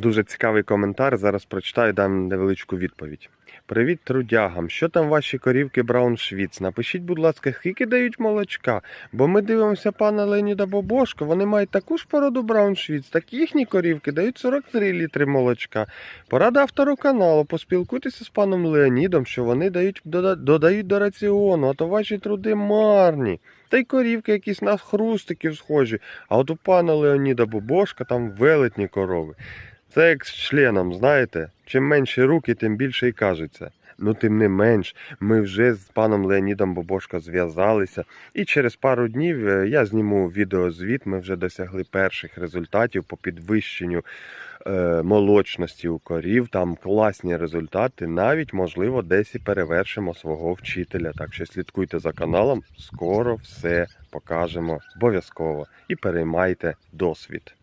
Дуже цікавий коментар. Зараз прочитаю, дам невеличку відповідь. Привіт трудягам. Що там ваші корівки Брауншвіц? Напишіть, будь ласка, скільки дають молочка? Бо ми дивимося пана Леоніда Бобошко. Вони мають таку ж породу Брауншвіц, так їхні корівки дають 43 літри молочка. Порада автору каналу. Поспілкуйтеся з паном Леонідом, що вони дають додають до раціону, а то ваші труди марні. Та й корівки якісь на хрустиків схожі. А от у пана Леоніда Бобошка там велетні корови. Це як з членом, знаєте, чим менші руки, тим більше і кажеться. Ну, тим не менш, ми вже з паном Леонідом Бобошко зв'язалися, і через пару днів е, я зніму відеозвіт. Ми вже досягли перших результатів по підвищенню е, молочності у корів. Там класні результати. Навіть, можливо, десь і перевершимо свого вчителя. Так що слідкуйте за каналом, скоро все покажемо обов'язково і переймайте досвід.